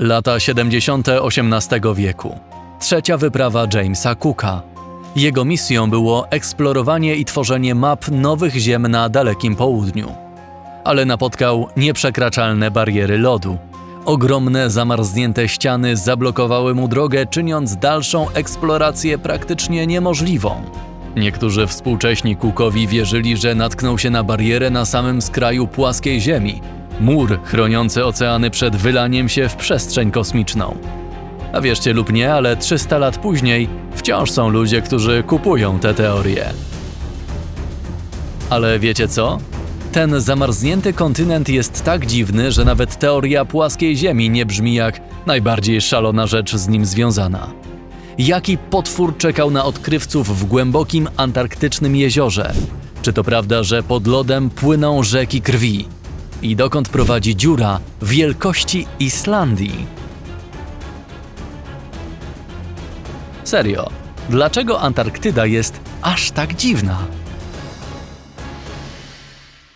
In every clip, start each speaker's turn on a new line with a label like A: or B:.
A: Lata 70. XVIII wieku. Trzecia wyprawa Jamesa Cooka. Jego misją było eksplorowanie i tworzenie map nowych ziem na dalekim południu. Ale napotkał nieprzekraczalne bariery lodu. Ogromne, zamarznięte ściany zablokowały mu drogę, czyniąc dalszą eksplorację praktycznie niemożliwą. Niektórzy współcześni Cookowi wierzyli, że natknął się na barierę na samym skraju płaskiej Ziemi mur chroniący oceany przed wylaniem się w przestrzeń kosmiczną. A wierzcie lub nie, ale 300 lat później wciąż są ludzie, którzy kupują te teorie. Ale wiecie co? Ten zamarznięty kontynent jest tak dziwny, że nawet teoria płaskiej Ziemi nie brzmi jak najbardziej szalona rzecz z nim związana. Jaki potwór czekał na odkrywców w głębokim antarktycznym jeziorze? Czy to prawda, że pod lodem płyną rzeki krwi? I dokąd prowadzi dziura wielkości Islandii? Serio, dlaczego Antarktyda jest aż tak dziwna?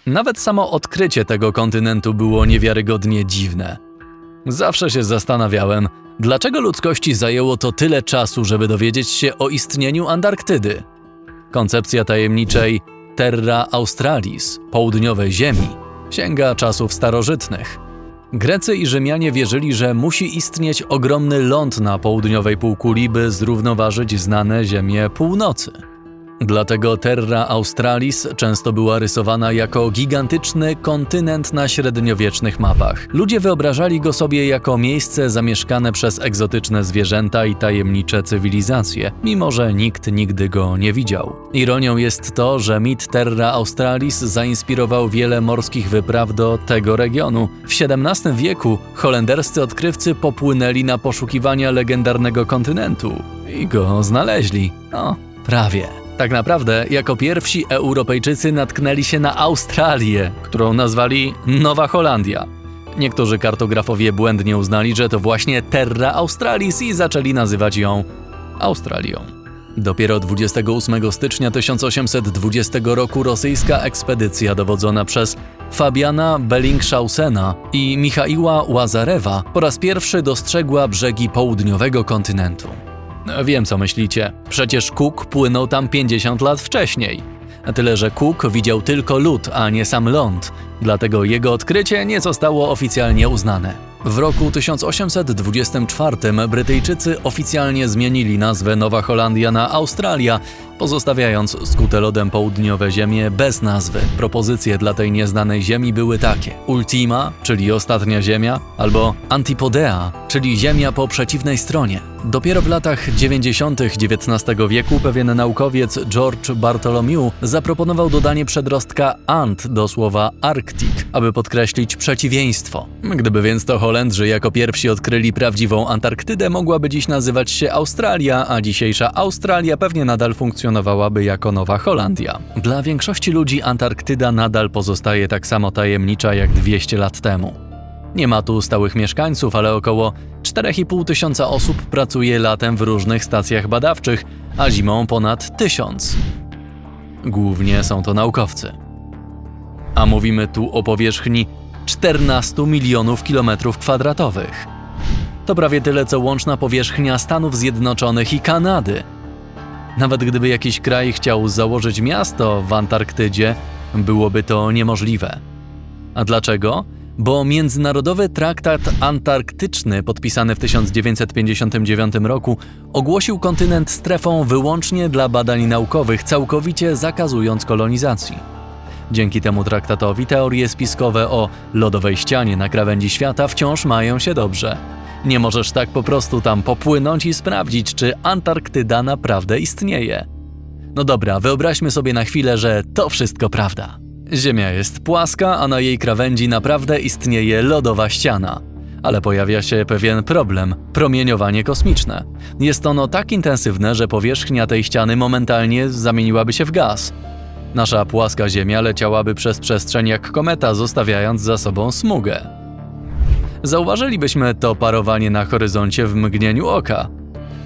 A: Nawet samo odkrycie tego kontynentu było niewiarygodnie dziwne. Zawsze się zastanawiałem, dlaczego ludzkości zajęło to tyle czasu, żeby dowiedzieć się o istnieniu Antarktydy. Koncepcja tajemniczej Terra Australis, południowej Ziemi, sięga czasów starożytnych. Grecy i Rzymianie wierzyli, że musi istnieć ogromny ląd na południowej półkuli, by zrównoważyć znane ziemie północy. Dlatego Terra Australis często była rysowana jako gigantyczny kontynent na średniowiecznych mapach. Ludzie wyobrażali go sobie jako miejsce zamieszkane przez egzotyczne zwierzęta i tajemnicze cywilizacje, mimo że nikt nigdy go nie widział. Ironią jest to, że mit Terra Australis zainspirował wiele morskich wypraw do tego regionu. W XVII wieku holenderscy odkrywcy popłynęli na poszukiwania legendarnego kontynentu i go znaleźli. No, prawie. Tak naprawdę, jako pierwsi Europejczycy natknęli się na Australię, którą nazwali Nowa Holandia. Niektórzy kartografowie błędnie uznali, że to właśnie Terra Australis i zaczęli nazywać ją Australią. Dopiero 28 stycznia 1820 roku rosyjska ekspedycja dowodzona przez Fabiana Bellingshausena i Michaiła Łazarewa po raz pierwszy dostrzegła brzegi południowego kontynentu. Wiem, co myślicie. Przecież Cook płynął tam 50 lat wcześniej. Tyle, że Cook widział tylko lód, a nie sam ląd, dlatego jego odkrycie nie zostało oficjalnie uznane. W roku 1824 Brytyjczycy oficjalnie zmienili nazwę Nowa Holandia na Australia, pozostawiając skute lodem południowe ziemie bez nazwy. Propozycje dla tej nieznanej ziemi były takie: Ultima, czyli ostatnia ziemia, albo Antipodea, czyli ziemia po przeciwnej stronie. Dopiero w latach 90. XIX wieku pewien naukowiec George Bartholomew zaproponował dodanie przedrostka ant do słowa Arctic, aby podkreślić przeciwieństwo. Gdyby więc to Holendrzy jako pierwsi odkryli prawdziwą Antarktydę, mogłaby dziś nazywać się Australia, a dzisiejsza Australia pewnie nadal funkcjonowałaby jako Nowa Holandia. Dla większości ludzi Antarktyda nadal pozostaje tak samo tajemnicza jak 200 lat temu. Nie ma tu stałych mieszkańców, ale około 4,5 tysiąca osób pracuje latem w różnych stacjach badawczych, a zimą ponad tysiąc. Głównie są to naukowcy. A mówimy tu o powierzchni 14 milionów kilometrów kwadratowych. To prawie tyle, co łączna powierzchnia Stanów Zjednoczonych i Kanady. Nawet gdyby jakiś kraj chciał założyć miasto w Antarktydzie, byłoby to niemożliwe. A dlaczego? Bo Międzynarodowy Traktat Antarktyczny, podpisany w 1959 roku, ogłosił kontynent strefą wyłącznie dla badań naukowych, całkowicie zakazując kolonizacji. Dzięki temu traktatowi teorie spiskowe o lodowej ścianie na krawędzi świata wciąż mają się dobrze. Nie możesz tak po prostu tam popłynąć i sprawdzić, czy Antarktyda naprawdę istnieje. No dobra, wyobraźmy sobie na chwilę, że to wszystko prawda. Ziemia jest płaska, a na jej krawędzi naprawdę istnieje lodowa ściana. Ale pojawia się pewien problem promieniowanie kosmiczne. Jest ono tak intensywne, że powierzchnia tej ściany momentalnie zamieniłaby się w gaz. Nasza płaska Ziemia leciałaby przez przestrzeń jak kometa, zostawiając za sobą smugę. Zauważylibyśmy to parowanie na horyzoncie w mgnieniu oka.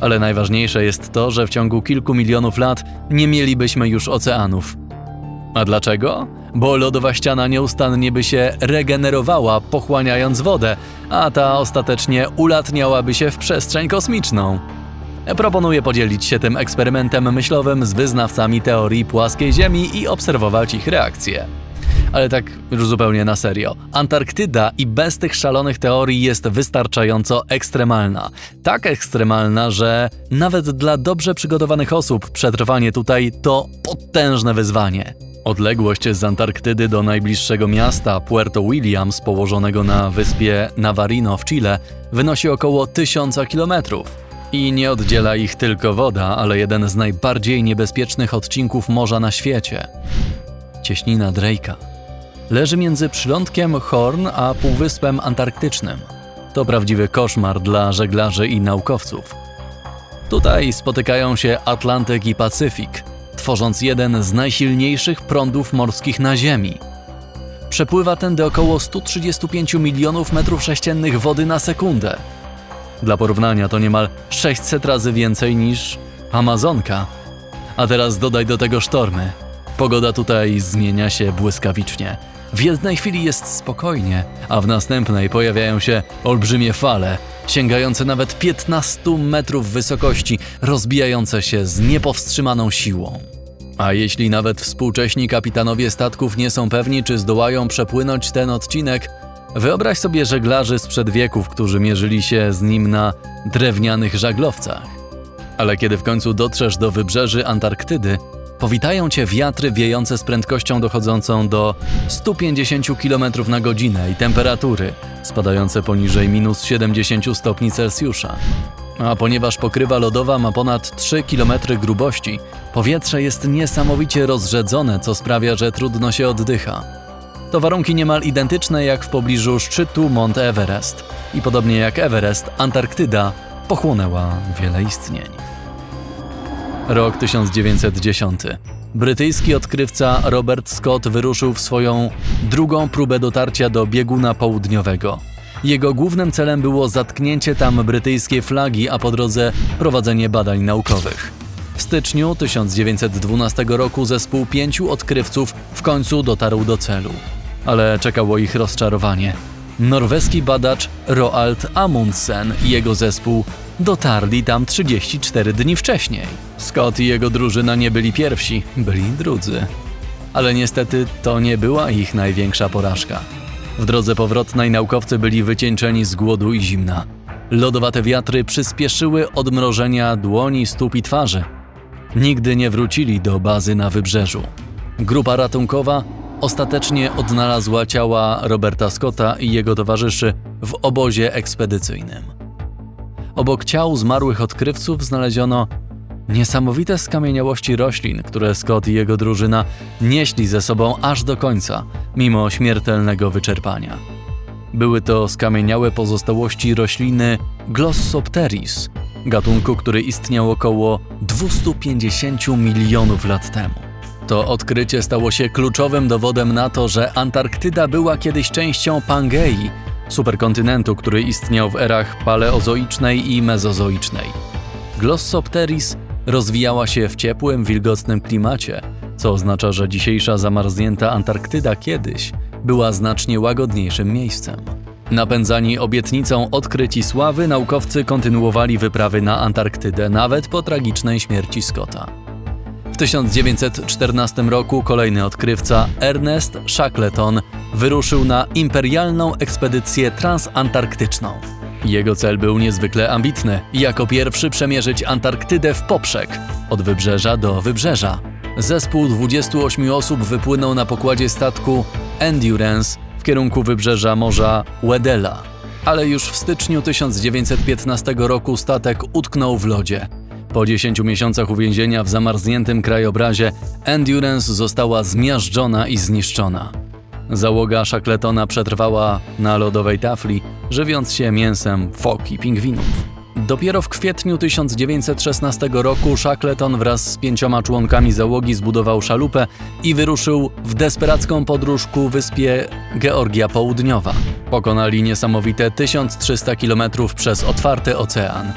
A: Ale najważniejsze jest to, że w ciągu kilku milionów lat nie mielibyśmy już oceanów. A dlaczego? Bo lodowa ściana nieustannie by się regenerowała, pochłaniając wodę, a ta ostatecznie ulatniałaby się w przestrzeń kosmiczną. Proponuję podzielić się tym eksperymentem myślowym z wyznawcami teorii płaskiej Ziemi i obserwować ich reakcje. Ale tak już zupełnie na serio. Antarktyda i bez tych szalonych teorii jest wystarczająco ekstremalna. Tak ekstremalna, że nawet dla dobrze przygotowanych osób przetrwanie tutaj to potężne wyzwanie. Odległość z Antarktydy do najbliższego miasta Puerto Williams, położonego na wyspie Navarino w Chile, wynosi około 1000 kilometrów. I nie oddziela ich tylko woda, ale jeden z najbardziej niebezpiecznych odcinków morza na świecie cieśnina Drake'a. Leży między przylądkiem Horn a Półwyspem Antarktycznym. To prawdziwy koszmar dla żeglarzy i naukowców. Tutaj spotykają się Atlantyk i Pacyfik, tworząc jeden z najsilniejszych prądów morskich na Ziemi. Przepływa tędy około 135 milionów metrów sześciennych wody na sekundę. Dla porównania to niemal 600 razy więcej niż Amazonka. A teraz dodaj do tego sztormy. Pogoda tutaj zmienia się błyskawicznie. W jednej chwili jest spokojnie, a w następnej pojawiają się olbrzymie fale, sięgające nawet 15 metrów wysokości, rozbijające się z niepowstrzymaną siłą. A jeśli nawet współcześni kapitanowie statków nie są pewni, czy zdołają przepłynąć ten odcinek, wyobraź sobie żeglarzy sprzed wieków, którzy mierzyli się z nim na drewnianych żaglowcach. Ale kiedy w końcu dotrzesz do wybrzeży Antarktydy, powitają cię wiatry wiejące z prędkością dochodzącą do 150 km na godzinę i temperatury spadające poniżej minus 70 stopni Celsjusza. A ponieważ pokrywa lodowa ma ponad 3 km grubości, powietrze jest niesamowicie rozrzedzone, co sprawia, że trudno się oddycha. To warunki niemal identyczne jak w pobliżu szczytu Mont Everest. I podobnie jak Everest, Antarktyda pochłonęła wiele istnień. Rok 1910. Brytyjski odkrywca Robert Scott wyruszył w swoją drugą próbę dotarcia do bieguna południowego. Jego głównym celem było zatknięcie tam brytyjskiej flagi, a po drodze prowadzenie badań naukowych. W styczniu 1912 roku zespół pięciu odkrywców w końcu dotarł do celu. Ale czekało ich rozczarowanie. Norweski badacz Roald Amundsen i jego zespół dotarli tam 34 dni wcześniej. Scott i jego drużyna nie byli pierwsi, byli drudzy. Ale niestety to nie była ich największa porażka. W drodze powrotnej naukowcy byli wycieńczeni z głodu i zimna. Lodowate wiatry przyspieszyły odmrożenia dłoni, stóp i twarzy. Nigdy nie wrócili do bazy na wybrzeżu. Grupa ratunkowa ostatecznie odnalazła ciała Roberta Scotta i jego towarzyszy w obozie ekspedycyjnym. Obok ciał zmarłych odkrywców znaleziono niesamowite skamieniałości roślin, które Scott i jego drużyna nieśli ze sobą aż do końca, mimo śmiertelnego wyczerpania. Były to skamieniałe pozostałości rośliny Glossopteris, gatunku, który istniał około 250 milionów lat temu. To odkrycie stało się kluczowym dowodem na to, że Antarktyda była kiedyś częścią Pangei, superkontynentu, który istniał w erach paleozoicznej i mezozoicznej. Glossopteris rozwijała się w ciepłym, wilgotnym klimacie, co oznacza, że dzisiejsza zamarznięta Antarktyda kiedyś była znacznie łagodniejszym miejscem. Napędzani obietnicą odkryć i sławy, naukowcy kontynuowali wyprawy na Antarktydę nawet po tragicznej śmierci Scotta. W 1914 roku kolejny odkrywca Ernest Shackleton wyruszył na imperialną ekspedycję transantarktyczną. Jego cel był niezwykle ambitny jako pierwszy przemierzyć Antarktydę w poprzek, od wybrzeża do wybrzeża. Zespół 28 osób wypłynął na pokładzie statku Endurance w kierunku wybrzeża Morza Wedella. Ale już w styczniu 1915 roku statek utknął w lodzie. Po 10 miesiącach uwięzienia w zamarzniętym krajobrazie Endurance została zmiażdżona i zniszczona. Załoga Shackletona przetrwała na lodowej tafli, żywiąc się mięsem fok i pingwinów. Dopiero w kwietniu 1916 roku Shackleton wraz z pięcioma członkami załogi zbudował szalupę i wyruszył w desperacką podróż ku wyspie Georgia Południowa. Pokonali niesamowite 1300 km przez otwarty ocean.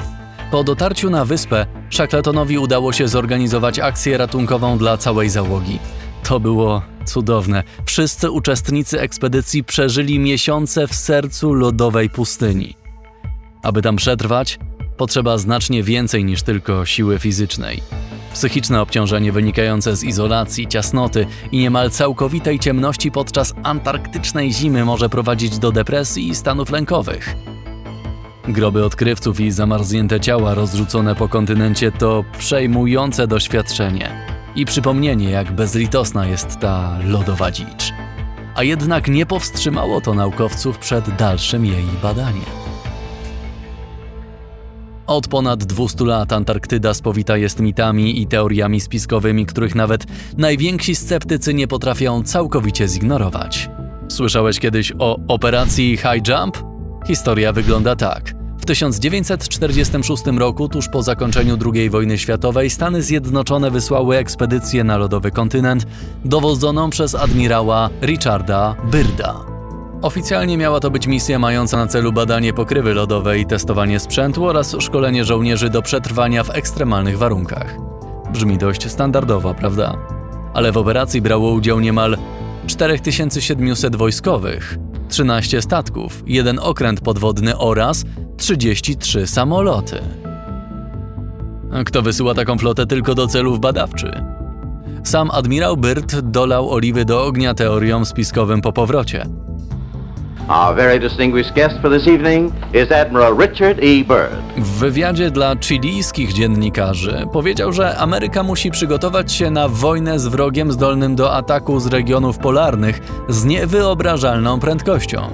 A: Po dotarciu na wyspę Shackletonowi udało się zorganizować akcję ratunkową dla całej załogi. To było cudowne. Wszyscy uczestnicy ekspedycji przeżyli miesiące w sercu lodowej pustyni. Aby tam przetrwać, potrzeba znacznie więcej niż tylko siły fizycznej. Psychiczne obciążenie wynikające z izolacji, ciasnoty i niemal całkowitej ciemności podczas antarktycznej zimy może prowadzić do depresji i stanów lękowych. Groby odkrywców i zamarznięte ciała rozrzucone po kontynencie to przejmujące doświadczenie i przypomnienie, jak bezlitosna jest ta lodowa dzicz. A jednak nie powstrzymało to naukowców przed dalszym jej badaniem. Od ponad 200 lat Antarktyda spowita jest mitami i teoriami spiskowymi, których nawet najwięksi sceptycy nie potrafią całkowicie zignorować. Słyszałeś kiedyś o operacji High Jump? Historia wygląda tak. W 1946 roku, tuż po zakończeniu II wojny światowej, Stany Zjednoczone wysłały ekspedycję na lodowy kontynent, dowodzoną przez admirała Richarda Byrda. Oficjalnie miała to być misja mająca na celu badanie pokrywy lodowej i testowanie sprzętu oraz szkolenie żołnierzy do przetrwania w ekstremalnych warunkach. Brzmi dość standardowo, prawda? Ale w operacji brało udział niemal 4700 wojskowych, 13 statków, jeden okręt podwodny oraz 33 samoloty. Kto wysyła taką flotę tylko do celów badawczych? Sam admirał Byrd dolał oliwy do ognia teoriom spiskowym po powrocie.
B: Our very distinguished guest for this evening is Admiral Richard E. Byrd.
A: W wywiadzie dla chilijskich dziennikarzy powiedział, że Ameryka musi przygotować się na wojnę z wrogiem zdolnym do ataku z regionów polarnych z niewyobrażalną prędkością.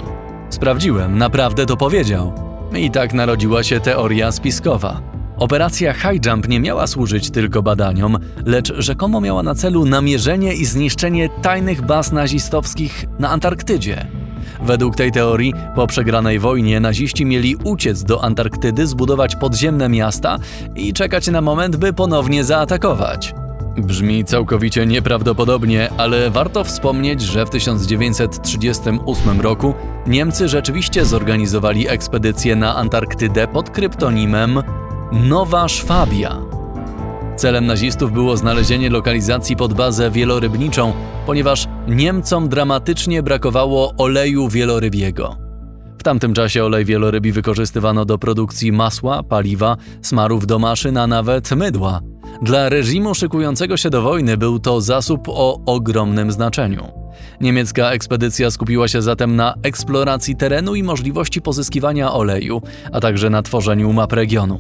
A: Sprawdziłem, naprawdę to powiedział. I tak narodziła się teoria spiskowa. Operacja High Jump nie miała służyć tylko badaniom, lecz rzekomo miała na celu namierzenie i zniszczenie tajnych baz nazistowskich na Antarktydzie. Według tej teorii, po przegranej wojnie naziści mieli uciec do Antarktydy, zbudować podziemne miasta i czekać na moment, by ponownie zaatakować. Brzmi całkowicie nieprawdopodobnie, ale warto wspomnieć, że w 1938 roku Niemcy rzeczywiście zorganizowali ekspedycję na Antarktydę pod kryptonimem Nowa Szwabia. Celem nazistów było znalezienie lokalizacji pod bazę wielorybniczą, ponieważ Niemcom dramatycznie brakowało oleju wielorybiego. W tamtym czasie olej wielorybi wykorzystywano do produkcji masła, paliwa, smarów do maszyn, a nawet mydła. Dla reżimu szykującego się do wojny był to zasób o ogromnym znaczeniu. Niemiecka ekspedycja skupiła się zatem na eksploracji terenu i możliwości pozyskiwania oleju, a także na tworzeniu map regionu.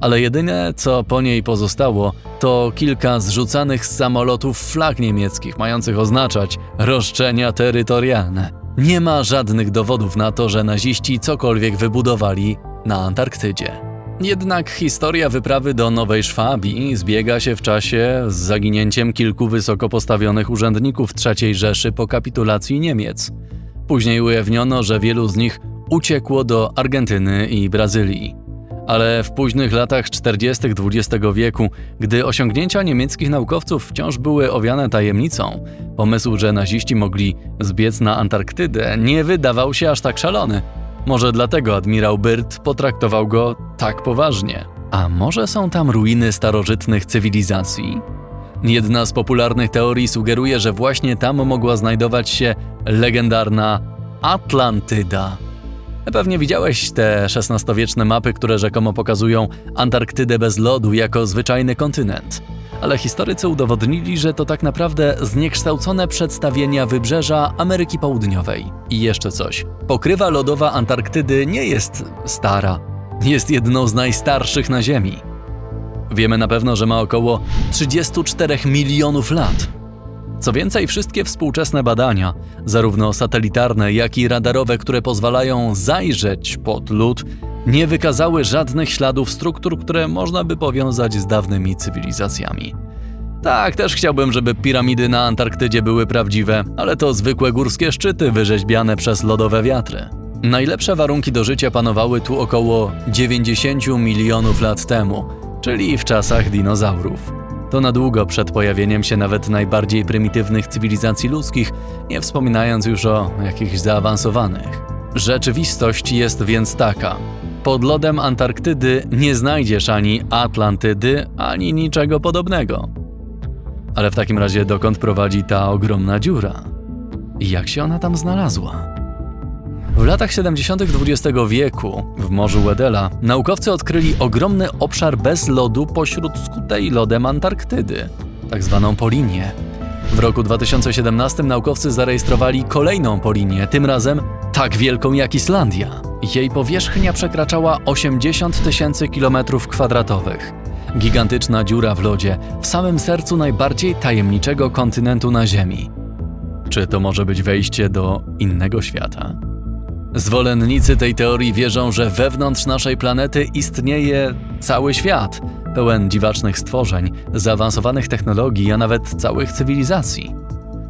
A: Ale jedyne, co po niej pozostało, to kilka zrzucanych z samolotów flag niemieckich, mających oznaczać roszczenia terytorialne. Nie ma żadnych dowodów na to, że naziści cokolwiek wybudowali na Antarktydzie. Jednak historia wyprawy do Nowej Szwabii zbiega się w czasie z zaginięciem kilku wysoko postawionych urzędników III Rzeszy po kapitulacji Niemiec. Później ujawniono, że wielu z nich uciekło do Argentyny i Brazylii. Ale w późnych latach 40. XX wieku, gdy osiągnięcia niemieckich naukowców wciąż były owiane tajemnicą, pomysł, że naziści mogli zbiec na Antarktydę, nie wydawał się aż tak szalony. Może dlatego admirał Byrd potraktował go tak poważnie. A może są tam ruiny starożytnych cywilizacji? Jedna z popularnych teorii sugeruje, że właśnie tam mogła znajdować się legendarna Atlantyda. Pewnie widziałeś te XVI-wieczne mapy, które rzekomo pokazują Antarktydę bez lodu jako zwyczajny kontynent. Ale historycy udowodnili, że to tak naprawdę zniekształcone przedstawienia wybrzeża Ameryki Południowej. I jeszcze coś. Pokrywa lodowa Antarktydy nie jest stara. Jest jedną z najstarszych na Ziemi. Wiemy na pewno, że ma około 34 milionów lat. Co więcej, wszystkie współczesne badania, zarówno satelitarne, jak i radarowe, które pozwalają zajrzeć pod lód, nie wykazały żadnych śladów struktur, które można by powiązać z dawnymi cywilizacjami. Tak, też chciałbym, żeby piramidy na Antarktydzie były prawdziwe, ale to zwykłe górskie szczyty wyrzeźbiane przez lodowe wiatry. Najlepsze warunki do życia panowały tu około 90 milionów lat temu, czyli w czasach dinozaurów. To na długo przed pojawieniem się nawet najbardziej prymitywnych cywilizacji ludzkich, nie wspominając już o jakichś zaawansowanych. Rzeczywistość jest więc taka. Pod lodem Antarktydy nie znajdziesz ani Atlantydy, ani niczego podobnego. Ale w takim razie dokąd prowadzi ta ogromna dziura? I jak się ona tam znalazła? W latach 70. XX wieku w Morzu Wedela naukowcy odkryli ogromny obszar bez lodu pośród skutej lodem Antarktydy, tak zwaną Polinię. W roku 2017 naukowcy zarejestrowali kolejną Polinię, tym razem tak wielką jak Islandia. Jej powierzchnia przekraczała 80 tysięcy kilometrów kwadratowych. Gigantyczna dziura w lodzie, w samym sercu najbardziej tajemniczego kontynentu na Ziemi. Czy to może być wejście do innego świata? Zwolennicy tej teorii wierzą, że wewnątrz naszej planety istnieje cały świat, pełen dziwacznych stworzeń, zaawansowanych technologii, a nawet całych cywilizacji.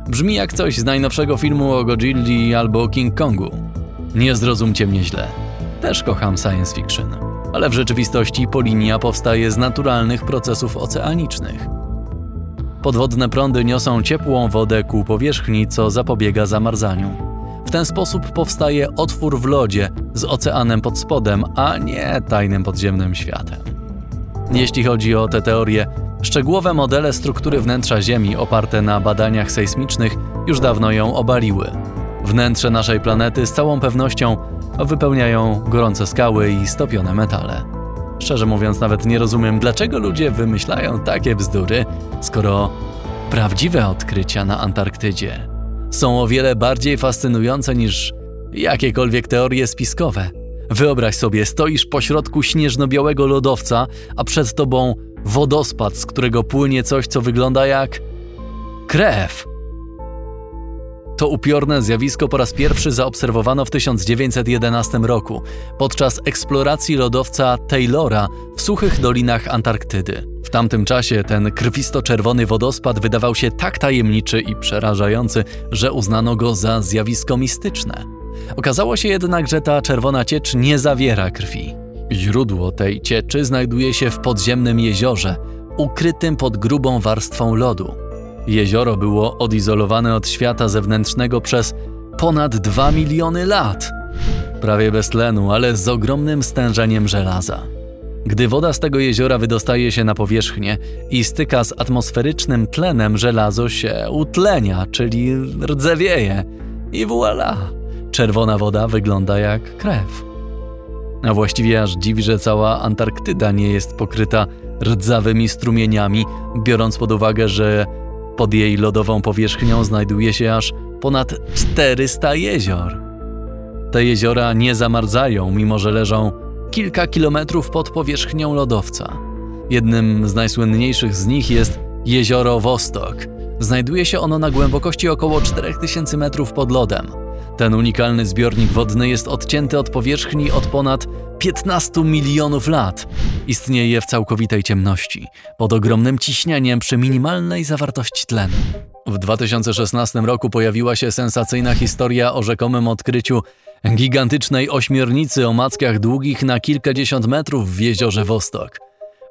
A: Brzmi jak coś z najnowszego filmu o Godzilli albo King Kongu. Nie zrozumcie mnie źle. Też kocham science fiction, ale w rzeczywistości Polinia powstaje z naturalnych procesów oceanicznych. Podwodne prądy niosą ciepłą wodę ku powierzchni, co zapobiega zamarzaniu. W ten sposób powstaje otwór w lodzie z oceanem pod spodem, a nie tajnym podziemnym światem. Jeśli chodzi o tę teorię, szczegółowe modele struktury wnętrza Ziemi oparte na badaniach sejsmicznych już dawno ją obaliły. Wnętrze naszej planety z całą pewnością wypełniają gorące skały i stopione metale. Szczerze mówiąc, nawet nie rozumiem, dlaczego ludzie wymyślają takie bzdury, skoro prawdziwe odkrycia na Antarktydzie są o wiele bardziej fascynujące niż jakiekolwiek teorie spiskowe. Wyobraź sobie, stoisz pośrodku śnieżno-białego lodowca, a przed tobą wodospad, z którego płynie coś, co wygląda jak krew. To upiorne zjawisko po raz pierwszy zaobserwowano w 1911 roku podczas eksploracji lodowca Taylora w suchych dolinach Antarktydy. W tamtym czasie ten krwisto-czerwony wodospad wydawał się tak tajemniczy i przerażający, że uznano go za zjawisko mistyczne. Okazało się jednak, że ta czerwona ciecz nie zawiera krwi. Źródło tej cieczy znajduje się w podziemnym jeziorze, ukrytym pod grubą warstwą lodu. Jezioro było odizolowane od świata zewnętrznego przez ponad 2 miliony lat. Prawie bez tlenu, ale z ogromnym stężeniem żelaza. Gdy woda z tego jeziora wydostaje się na powierzchnię i styka z atmosferycznym tlenem, żelazo się utlenia, czyli rdzewieje. I voilà! Czerwona woda wygląda jak krew. A właściwie aż dziwi, że cała Antarktyda nie jest pokryta rdzawymi strumieniami, biorąc pod uwagę, że pod jej lodową powierzchnią znajduje się aż ponad 400 jezior. Te jeziora nie zamarzają, mimo że leżą kilka kilometrów pod powierzchnią lodowca. Jednym z najsłynniejszych z nich jest jezioro Wostok. Znajduje się ono na głębokości około 4000 metrów pod lodem. Ten unikalny zbiornik wodny jest odcięty od powierzchni od ponad 15 milionów lat. Istnieje w całkowitej ciemności, pod ogromnym ciśnieniem przy minimalnej zawartości tlenu. W 2016 roku pojawiła się sensacyjna historia o rzekomym odkryciu gigantycznej ośmiornicy o mackach długich na kilkadziesiąt metrów w jeziorze Wostok.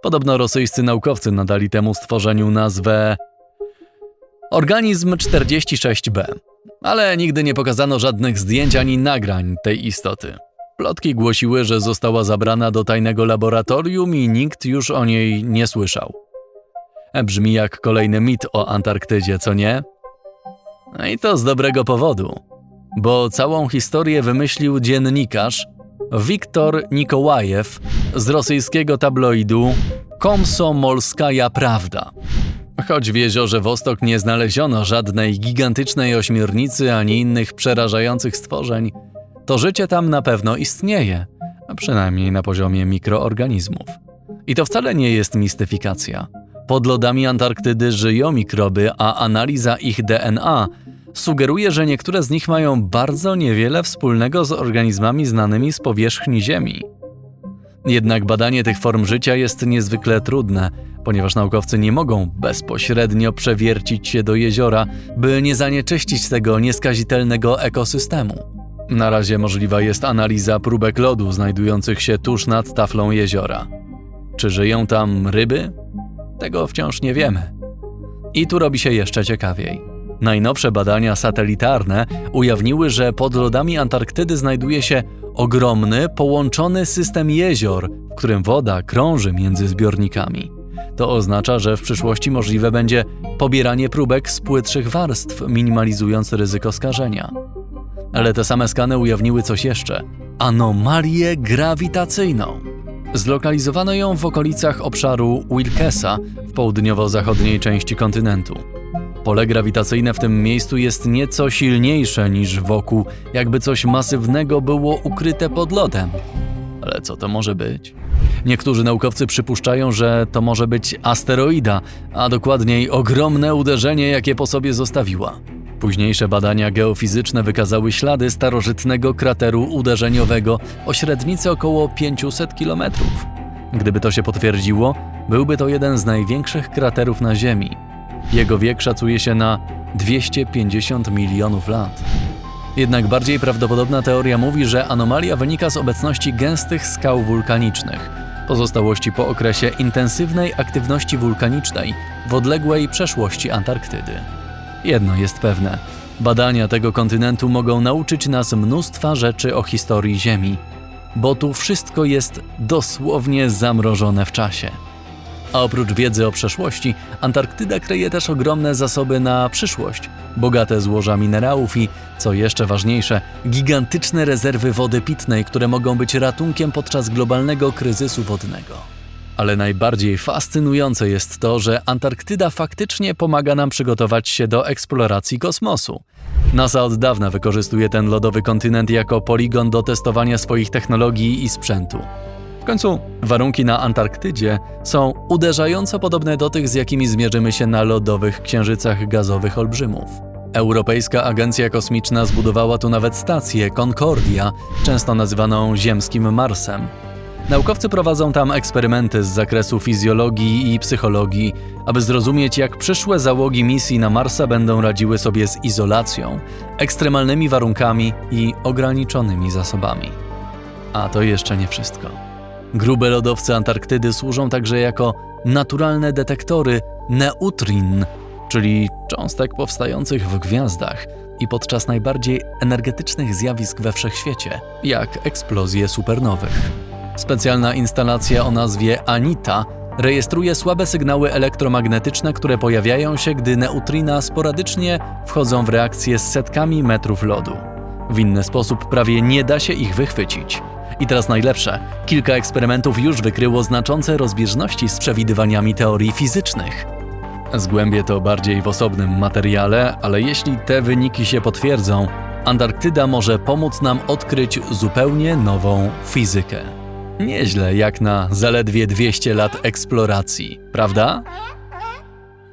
A: Podobno rosyjscy naukowcy nadali temu stworzeniu nazwę Organizm 46b, ale nigdy nie pokazano żadnych zdjęć ani nagrań tej istoty. Plotki głosiły, że została zabrana do tajnego laboratorium i nikt już o niej nie słyszał. Brzmi jak kolejny mit o Antarktydzie, co nie? No i to z dobrego powodu, bo całą historię wymyślił dziennikarz Wiktor Nikołajew z rosyjskiego tabloidu Komsomolskaja Prawda. Choć w jeziorze Wostok nie znaleziono żadnej gigantycznej ośmiornicy ani innych przerażających stworzeń, to życie tam na pewno istnieje, a przynajmniej na poziomie mikroorganizmów. I to wcale nie jest mistyfikacja. Pod lodami Antarktydy żyją mikroby, a analiza ich DNA sugeruje, że niektóre z nich mają bardzo niewiele wspólnego z organizmami znanymi z powierzchni Ziemi. Jednak badanie tych form życia jest niezwykle trudne, ponieważ naukowcy nie mogą bezpośrednio przewiercić się do jeziora, by nie zanieczyścić tego nieskazitelnego ekosystemu. Na razie możliwa jest analiza próbek lodu znajdujących się tuż nad taflą jeziora. Czy żyją tam ryby? Tego wciąż nie wiemy. I tu robi się jeszcze ciekawiej. Najnowsze badania satelitarne ujawniły, że pod lodami Antarktydy znajduje się ogromny, połączony system jezior, w którym woda krąży między zbiornikami. To oznacza, że w przyszłości możliwe będzie pobieranie próbek z płytszych warstw, minimalizując ryzyko skażenia. Ale te same skany ujawniły coś jeszcze anomalię grawitacyjną. Zlokalizowano ją w okolicach obszaru Wilkesa w południowo-zachodniej części kontynentu. Pole grawitacyjne w tym miejscu jest nieco silniejsze niż wokół, jakby coś masywnego było ukryte pod lodem. Ale co to może być? Niektórzy naukowcy przypuszczają, że to może być asteroida, a dokładniej ogromne uderzenie, jakie po sobie zostawiła. Późniejsze badania geofizyczne wykazały ślady starożytnego krateru uderzeniowego o średnicy około 500 km. Gdyby to się potwierdziło, byłby to jeden z największych kraterów na Ziemi. Jego wiek szacuje się na 250 milionów lat. Jednak bardziej prawdopodobna teoria mówi, że anomalia wynika z obecności gęstych skał wulkanicznych, pozostałości po okresie intensywnej aktywności wulkanicznej w odległej przeszłości Antarktydy. Jedno jest pewne: badania tego kontynentu mogą nauczyć nas mnóstwa rzeczy o historii Ziemi, bo tu wszystko jest dosłownie zamrożone w czasie. A oprócz wiedzy o przeszłości, Antarktyda kryje też ogromne zasoby na przyszłość, bogate złoża minerałów i, co jeszcze ważniejsze, gigantyczne rezerwy wody pitnej, które mogą być ratunkiem podczas globalnego kryzysu wodnego. Ale najbardziej fascynujące jest to, że Antarktyda faktycznie pomaga nam przygotować się do eksploracji kosmosu. NASA od dawna wykorzystuje ten lodowy kontynent jako poligon do testowania swoich technologii i sprzętu. Końcu warunki na Antarktydzie są uderzająco podobne do tych, z jakimi zmierzymy się na lodowych księżycach gazowych olbrzymów. Europejska Agencja Kosmiczna zbudowała tu nawet stację Concordia, często nazywaną ziemskim Marsem. Naukowcy prowadzą tam eksperymenty z zakresu fizjologii i psychologii, aby zrozumieć, jak przyszłe załogi misji na Marsa będą radziły sobie z izolacją, ekstremalnymi warunkami i ograniczonymi zasobami. A to jeszcze nie wszystko. Grube lodowce Antarktydy służą także jako naturalne detektory neutrin, czyli cząstek powstających w gwiazdach i podczas najbardziej energetycznych zjawisk we wszechświecie, jak eksplozje supernowych. Specjalna instalacja o nazwie ANITA rejestruje słabe sygnały elektromagnetyczne, które pojawiają się, gdy neutrina sporadycznie wchodzą w reakcję z setkami metrów lodu. W inny sposób prawie nie da się ich wychwycić. I teraz najlepsze. Kilka eksperymentów już wykryło znaczące rozbieżności z przewidywaniami teorii fizycznych. Zgłębię to bardziej w osobnym materiale, ale jeśli te wyniki się potwierdzą, Antarktyda może pomóc nam odkryć zupełnie nową fizykę. Nieźle jak na zaledwie 200 lat eksploracji, prawda?